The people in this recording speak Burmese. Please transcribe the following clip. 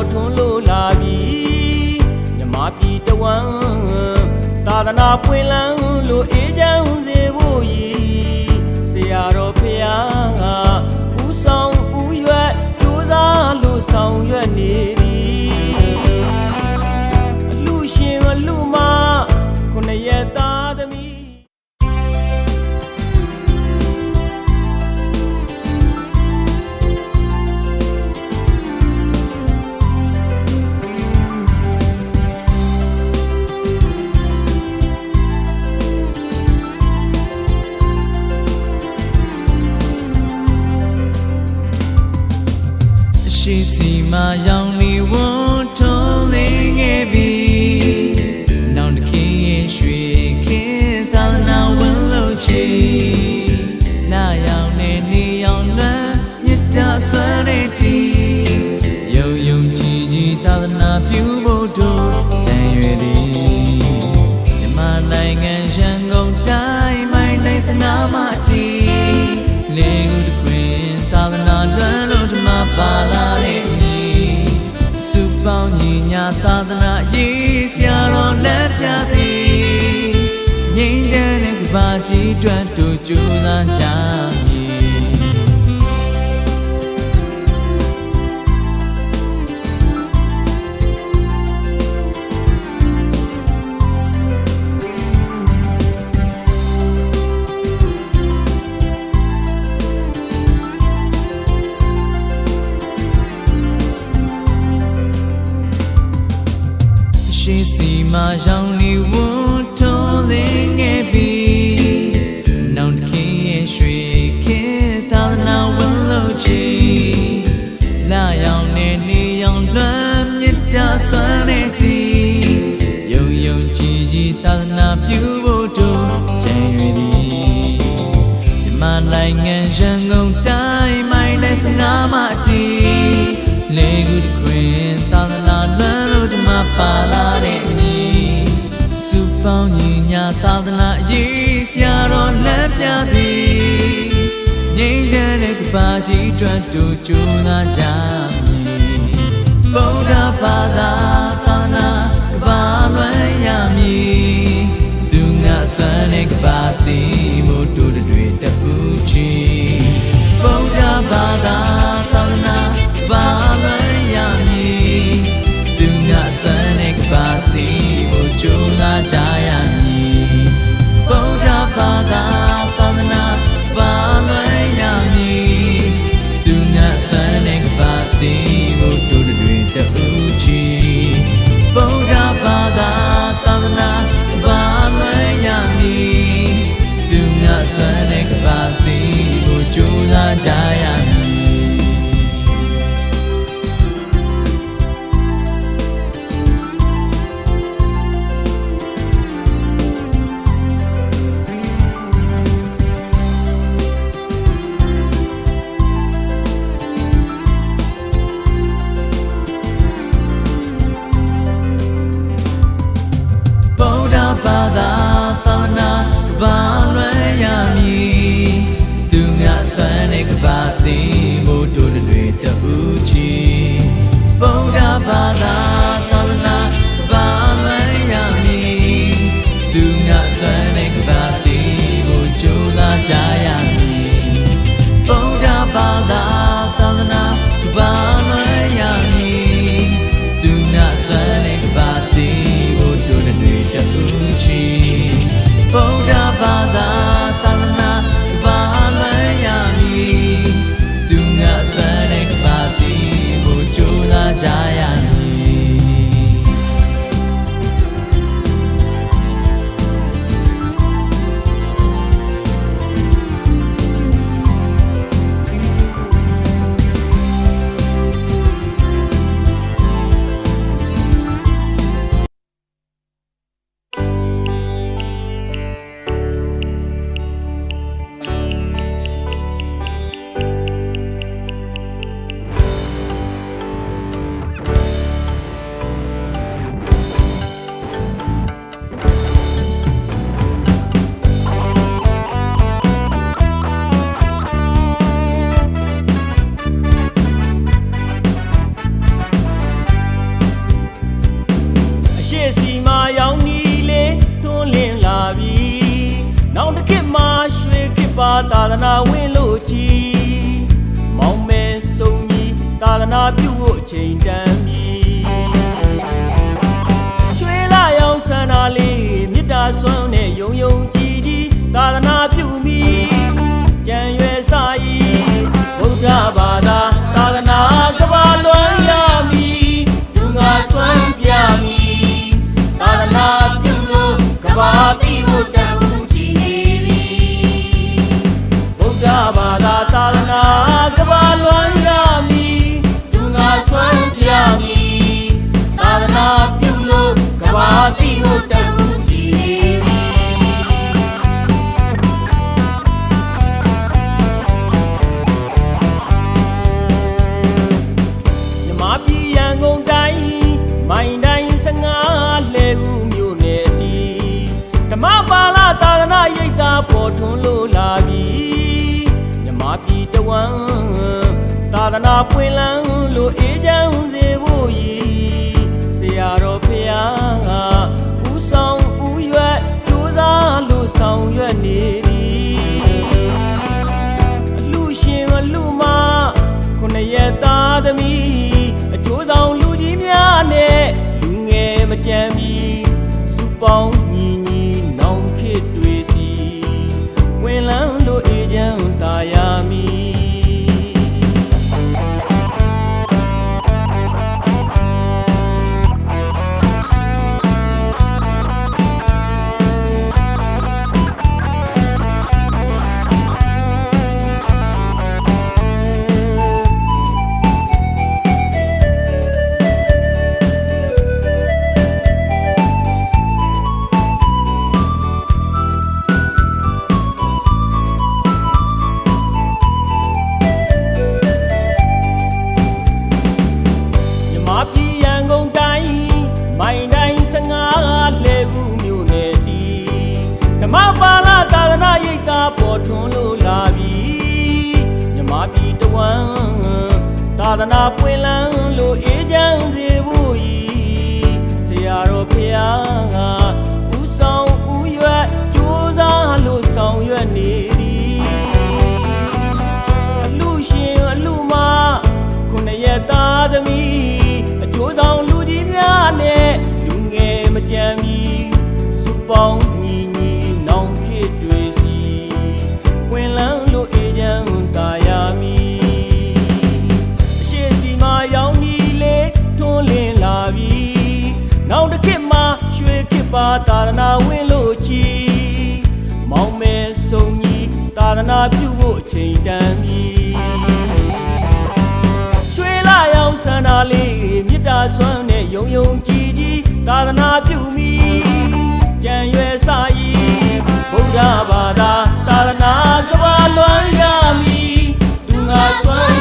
ပေါ်ထွန်းလို့လာပြီမြမပြည်တဝမ်းသာသနာပွင့်လန်းလို့အေးချမ်းစေဖို့ရည်ဆရာတော်ဖျားကဦးဆောင်ဦးရွက်ကြိုးစားလို့ဆောင်ရွက်နေ ရှိစီမာရောင်လီဝွန်ထုံးလေးငယ်ပြီနောင်တခင်ရဲ့ရွှေခင်သာသနာဝင်လို့ချီနာရောင်နဲ့နေရောင်လွမ်းမြတ်တာဆွမ်းတဲ့တီယုံယုံကြည်ကြည်သာသနာပြုဖို့တို့ ပါလာတဲ့ညီစုပေါင်းညီညာသာသနာရေးဆရာတော်လက်ပြသည်ငြိမ်းချမ်းတဲ့ကဘာကြီးတွတ်တူကျူလာကြ မာရောင်လီဝွန်ထုံးလေးငယ်ပြီနောင်တခင်ရဲ့ရွှေခင်သာသနာဝင်လို့ချီလာရောင်နဲ့နေရောင်လွမ်းမြတ်တာဆွမ်းတဲ့တီယုံယုံကြည်ကြည်သာသနာပြုဖို့တို့ကြံရွယ်သည်မြန်မာနိုင်ငံရန်ကုန်တိုင်းမိုင်းနဲ့စနာမတီလေကူတစ်ခွင်သာသနာလွမ်းလို့ဓမ္မပါလာတဲ့ညီစု ပေါင်းညီညာသာသနာရေးဆရာတော်လက်ပြသည်ငြိမ်းချမ်းတဲ့ကဘာကြီးအတွက်တို့ကြိုးစားကြမည်ဗုဒ္ဓဘာသာသာသနာကဘာ จายัง နောင်တစ်ခေတ်မှာရွှေခေတ်ပါသာသနာဝင်လို့ချီမောင်မဲစုံကြီးသာသနာပြုဖို့အချိန်တန်ပြီရွှေလာရောင်ဆန္ဒလေးမေတ္တာဆွမ်းနဲ့ယုံယုံကြည်ကြည်သာသနာပြုမိကြံရွ ဗုဒ္ဓဘာ ပွင့်လန်းလို့အေးချမ်းစေဖို့ရည်ဆရာတော်ဖ သာသနာပွင့်လန်းလို့အေးချမ်းစေဖို့ရည်ဆရာတော်ဖရာကဦးဆောင်ဦးရွက်ကြိုးစားလို့ဆောင်ရွက်နေသည်အလူရှင်အလူမခုနှစ်ရက်သားသမီးအကျိုးဆောင်လူကြီးများနဲ့လူငယ်မကြမ်းမီစုပေါင်း သာသနာပြုဖို့အချိန်တန်ပြီရွှေလာရောင်ဆန္ဒလေးမေတ္တာဆွမ်းနဲ့ယုံယုံကြည်ကြည်သာသနာပြုမိကြံရွယ်စာဤဗုဒ္ဓဘာသာသာသနာကဘာလွမ်းရမည်သူငါဆွမ်း